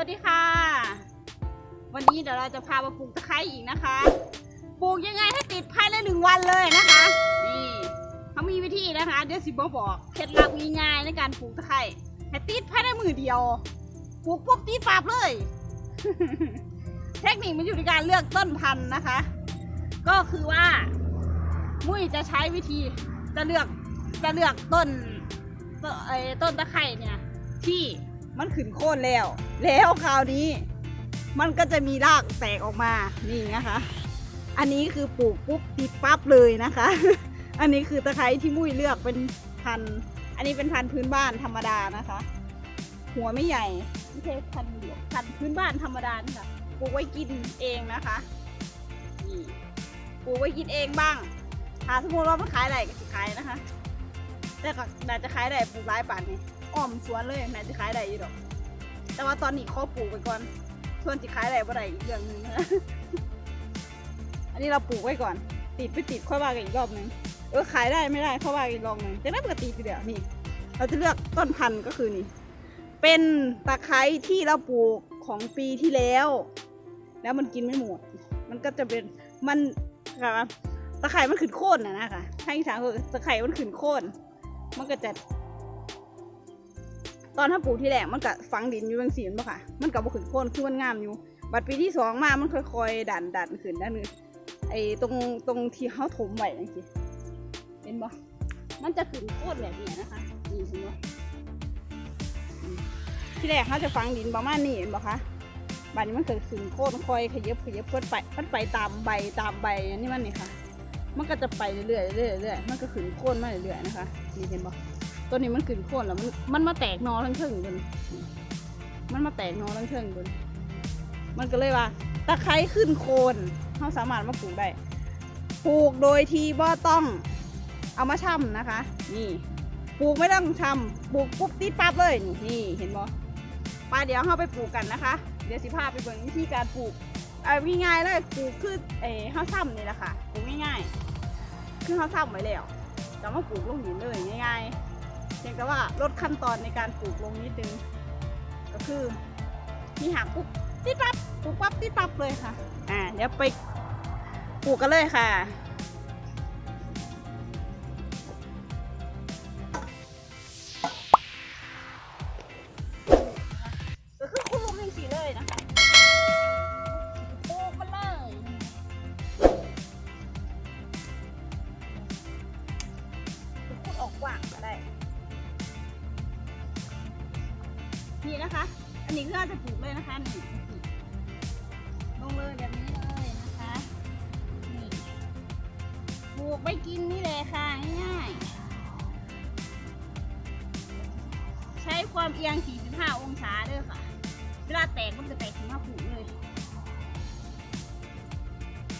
วัสดีค่ะ วันนี้เดี๋ยวเราจะพามาปลูกตะไคร้อีกนะคะ ปลูกยังไงให้ติดภายในหนึ่งวันเลยนะคะ นี่เขามีวิธีนะคะ เดี๋ยวสิบบอกเคล็ดลับง่ายๆในการปลูกตะไคร้ให้ติดภายในมือเดียว ปลูกปุ๊บติดปับเลย เทคนิคมันอยู่ในการเลือกต้นพันธุ์นะคะ ก็คือว่า มุ้ยจะใช้วิธีจะเลือกจะเลือกต้นต้นไอ้ต้นตะไคร่เนี่ยที่ มันขึ้นโค่นแล้ว แล้วคราวนี้ มันก็จะมีรากแตกออกมานี่นะคะ อันนี้คือปลูกปุ๊บติดปั๊บเลยนะคะ อันนี้คือตะไคร้ที่มุ้ยเลือกเป็นพันอันนี้เป็นพันพื้นบ้านธรรมดานะคะ หัวไม่ใหญ่ไม่ใช่พันเดียวพันพื้นบ้านธรรมดาค่ะปลูกไว้กินเองนะคะนี่ปลูกไว้กินเองบ้างถ้าสมมติว่ามันขายอะได้ก็ขายนะคะ แต่ก็น่าจะขายได้ปลูกหลายป่านนี่ อ้อมสวนเลยน่าจะขายได้อยู่ดอก แต่ว่าตอนนี้ขอปลูกไปก่อน ส่วนจะขายได้บ่ได้อีกเรื่องหนึงนะอันนี้เราปลูกไว้ก่อน ติดไปติดค่อยว่ากันอีกรอบหนึงเออขายได้ไม่ได้ค่อยว่ากันอีกรอบหนึงแต่น่าปกติทีเดียวนี่ เราจะเลือกต้นพันธุ์ก็คือนี่ เป็นตะไคร้ที่เราปลูกของปีที่แล้ว แล้วมันกินไม่หมด มันก็จะเป็นมันค่ะตะไคร่มันขึ้นโค่นนะนะคะให้อีสานคือตะไคร่มันขึ้นโค่นมันก็จะ ตอนถ้าปลูกที่แรกมันก็ฝังดินอยู่บางสีนป่ะค่ะ มันก็บ่ขึ้นโค่นคือมันงามอยู่ บัดปีที่สองมามันค่อยๆดันดันขึ้นด้านนึงไอ้ตรงตรงที่เขาถมไว้จังซี่เห็นบ่มันจะขึ้นโค่นแบบนี้นะคะนี่เห็นบ่อืมที่แรกเขาจะฝังดินประมาณนี้เห็นบ่คะบัดนี้มันเกิดขึ้นโค่นค่อยขยับขยับเพิ่นไปมันไปตามใบตามใบนนี้มันนี่ค่ะ มันก็จะไปเรื่อยๆเรื่อยๆเรื่อยๆมันก็ขึ้นโค่นมาเรื่อยๆนะคะนี่เห็นบ่ ตัวนี้มันขึ้นโค่นแล้วมันมันมาแตกนอทั้งเทิงบนมันมาแตกนอทั้งเทิงบนมันก็เลยว่าตะไคร้ขึ้นโคนเขาสามารถมาปลูกได้ปลูกโดยที่บ่ต้องเอามาช่ำนะคะ นี่ปลูกไม่ต้องช่ำปลูกปุ๊บติดปั๊บเลยนี่เห็นบ่ปลาเดี๋ยวเราไปปลูกกันนะคะ เดี๋ยวสิพาไปเบิ่งวิธีการปลูกเอาง่ายๆเลยปลูกคือเอ๋ข้าวซ้ำนี่แหละค่ะปลูกง่ายๆคือข้าวซ้ำไว้แล้วจะมาปลูกลงหินเลยง่ายๆ พียงแต่ว่าลดขั้นตอนในการปลูกลงนิดนึง ก็คือมีหางปุ๊บติดปั๊บปลูกปั๊บติดปั๊บเลยค่ะ อ่า เดี๋ยวไปปลูกกันเลยค่ะ นี่นะคะ อันนี้ก็จะปลูกเลยนะคะนี่ลงเลยแบบนี้เลยนะคะนี่ปลูกไปกินนี่เลยค่ะง่ายๆใช้ความเอียง 45 องศาเด้อค่ะ เวลาแตกมันจะแตกถึงห้าผูกเลย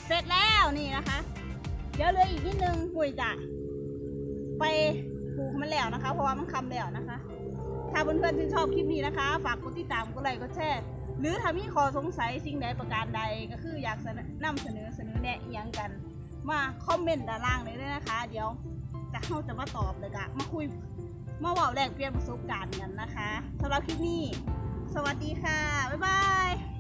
เสร็จแล้วนี่นะคะ เดี๋ยวเลยอีกนิดนึงปุยจะไปปลูกมันแล้วนะคะ เพราะว่ามันคำแล้วนะคะ ถ้าเพื่อนๆชื่นชอบคลิปนี้นะคะ ฝากกดติดตามกดไลค์กดแชร์หรือถ้ามีข้อสงสัยสิ่งใดประการใดก็คืออยากเสนอนำเสนอเสนอแนะอีหยังกัน มาคอมเมนต์ด้านล่างเลยด้วยนะคะ เดี๋ยวจะเข้าจะมาตอบเลยกะมาคุยมาว่าแลกเปลี่ยนประสบการณ์กันนะคะสำหรับคลิปนี้ สวัสดีค่ะ บ๊ายบาย